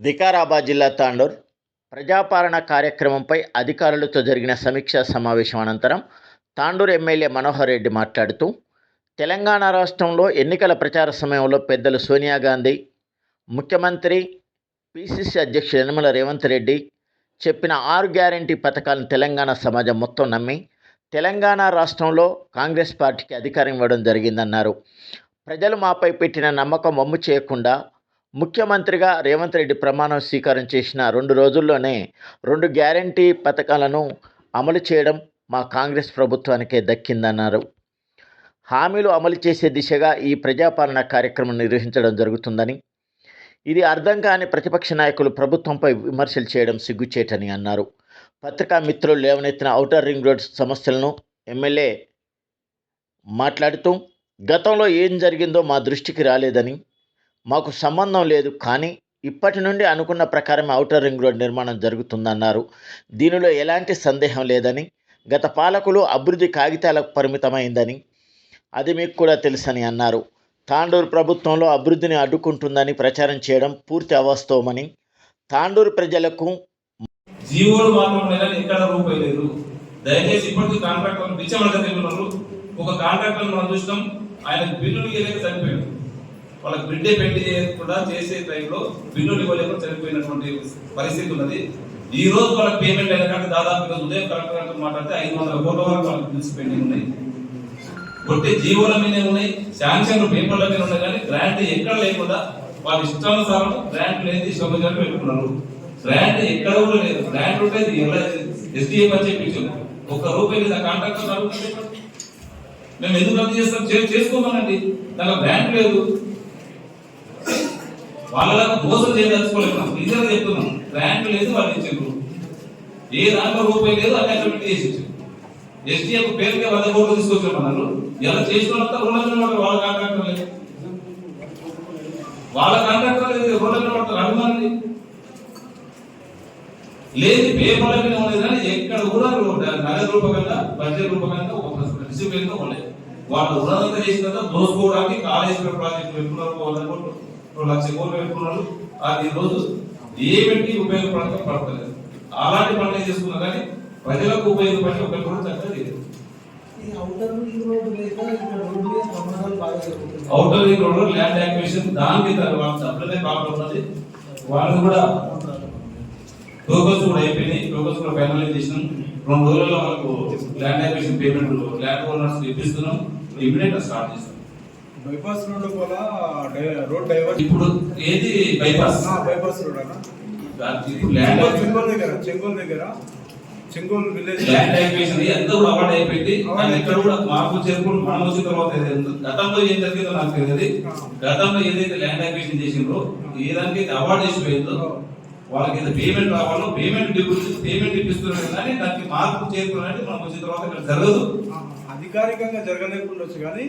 వికారాబాద్ జిల్లా తాండూర్. ప్రజాపాలన కార్యక్రమంపై అధికారులతో జరిగిన సమీక్షా సమావేశం అనంతరం తాండూర్ ఎమ్మెల్యే మనోహర్ రెడ్డి మాట్లాడుతూ తెలంగాణ రాష్ట్రంలో ఎన్నికల ప్రచార సమయంలో పెద్దలు సోనియా గాంధీ ముఖ్యమంత్రి పిసిసి అధ్యక్షుడు యనమల రేవంత్ రెడ్డి చెప్పిన ఆరు గ్యారంటీ పథకాలను తెలంగాణ సమాజం మొత్తం నమ్మి తెలంగాణ రాష్ట్రంలో కాంగ్రెస్ పార్టీకి అధికారం ఇవ్వడం జరిగిందన్నారు. ప్రజలు మాపై పెట్టిన నమ్మకం వమ్ము చేయకుండా ముఖ్యమంత్రిగా రేవంత్ రెడ్డి ప్రమాణం స్వీకారం చేసిన రెండు రోజుల్లోనే రెండు గ్యారంటీ పథకాలను అమలు చేయడం మా కాంగ్రెస్ ప్రభుత్వానికే దక్కిందన్నారు. హామీలు అమలు చేసే దిశగా ఈ ప్రజాపాలన కార్యక్రమం నిర్వహించడం జరుగుతుందని ఇది అర్థం కాని ప్రతిపక్ష నాయకులు ప్రభుత్వంపై విమర్శలు చేయడం సిగ్గుచేటని అన్నారు. పత్రికా మిత్రులు లేవనెత్తిన ఔటర్ రింగ్ రోడ్ సమస్యలను ఎమ్మెల్యే మాట్లాడుతూ గతంలో ఏం జరిగిందో మా దృష్టికి రాలేదని మాకు సంబంధం లేదు కానీ ఇప్పటి నుండి అనుకున్న ప్రకారం ఔటర్ రింగ్ రోడ్ నిర్మాణం జరుగుతుందన్నారు. దీనిలో ఎలాంటి సందేహం లేదని గత పాలకులు అభివృద్ధి కాగితాలకు పరిమితమైందని అది మీకు కూడా తెలుసని అన్నారు. తాండూరు ప్రభుత్వంలో అభివృద్ధిని అడ్డుకుంటుందని ప్రచారం చేయడం పూర్తి అవాస్తవమని తాండూరు ప్రజలకు జీవోలు మాత్రం ఎక్కడ రూపాయి లేదు దయచేసి ఇప్పటికీ కాంట్రాక్టర్ పిచ్చబడతారు ఒక కాంట్రాక్టర్ మనం చూసినాం ఆయన బిల్లులు ఇవ్వలేక చనిపోయాడు. వాళ్ళకి బిడ్డే పెళ్ళి చేయకుండా చేసే టైంలో బిల్లులు ఇవ్వలేక చనిపోయినటువంటి పరిస్థితి ఉన్నది. ఈ రోజు వాళ్ళకి పేమెంట్ అయిన కంటే దాదాపు ఈరోజు ఉదయం కలెక్టర్ గారితో మాట్లాడితే ఐదు వందల కోట్ల వరకు వాళ్ళకి బిల్స్ పెండింగ్ ఉన్నాయి. కొట్టి జీవోల మీద ఉన్నాయి శాంక్షన్ పేపర్ల మీద ఉన్నాయి కానీ గ్రాంట్ ఎక్కడ లేకుండా వాళ్ళ ఇష్టానుసారం గ్రాంట్ లేని ఇష్టం పెట్టుకున్నారు గ్రాంట్ ఎక్కడ కూడా లేదు. గ్రాంట్ ఉంటే ఎస్డిఎం అని చెప్పించు ఒక్క రూపాయి లేదా కాంట్రాక్టర్ మేము ఎందుకు రద్దు చేస్తాం? చేసుకోమనండి. దానిలో గ్రాంట్ లేదు. వాళ్ళ మోసం చేయదలుచుకోలేదు మనం నిజంగా చెప్తున్నాం. ర్యాంక్ లేదు వాళ్ళు ఇచ్చారు ఏ దాంట్లో రూపాయి లేదు అక్కడ అగ్రిమెంట్ చేసి ఇచ్చారు ఎస్డిఎం పేరుకే వంద కోట్లు తీసుకొచ్చామన్నారు ఎలా చేసుకున్నంత రుణాలు వాళ్ళ కాంట్రాక్టర్ లేదు వాళ్ళ కాంట్రాక్టర్ లేదు రుణాలు పడతారు అనుమానండి లేదు పేపర్ల మీద ఉండేది కానీ ఎక్కడ కూడా నగదు రూపకంగా బడ్జెట్ రూపకంగా ఒక డిసిప్లిన్గా ఉండలేదు వాళ్ళు రుణంతా చేసిన తర్వాత దోసుకోవడానికి కాళేశ్వర ప్రాజెక్టు పెట్టుకున్నారు ఒక వంద కోట్లు రెండు లక్ష కోట్లు పెట్టుకున్నారు అది రోజు ఏమిటి ఉపయోగపడక పడతలేదు. అలాంటి పనులు చేసుకున్నా కానీ ప్రజలకు ఉపయోగపడి ఒకటి కూడా చక్కగా outer ring road land acquisition దానికి వాళ్ళ సప్లై ప్రాబ్లం ఉన్నది. వాళ్ళు కూడా టోకన్స్ కూడా అయిపోయినాయి. టోకన్స్ కూడా ఫైనలైజ్ చేసినాం. రెండు రోజుల్లో మనకు land acquisition payment land owners ఇప్పిస్తున్నాం. Immediate start చేస్తాం. బైపాస్ రోడ్ కూడా రోడ్ డైవర్ట్ ఇప్పుడు ఏది బైపాస్? బైపాస్ రోడ్ అన్న. ల్యాండ్ చెంగోల్ దగ్గర చెంగోల్ దగ్గర. చెంగోల్ విలేజ్. ల్యాండ్ అంతా కూడా అవార్డ్ అయిపోయింది. కానీ ఎక్కడ కూడా మార్పు చేరుకుని మనం వచ్చిన తర్వాత గతంలో ఏం జరిగిందో నాకు తెలియదు. గతంలో ఏదైతే ల్యాండ్ యాక్విజిషన్ చేసిండ్రో ఏ దానికి అవార్డు చేసిపోయిందో వాళ్ళకి ఏదో పేమెంట్ రావాలో పేమెంట్ పేమెంట్ ఇప్పిస్తున్నారు కానీ దానికి మార్పు చేరుకున్నట్టు మనం వచ్చిన తర్వాత ఇక్కడ జరగదు. అధికారికంగా జరగలేకుండా కానీ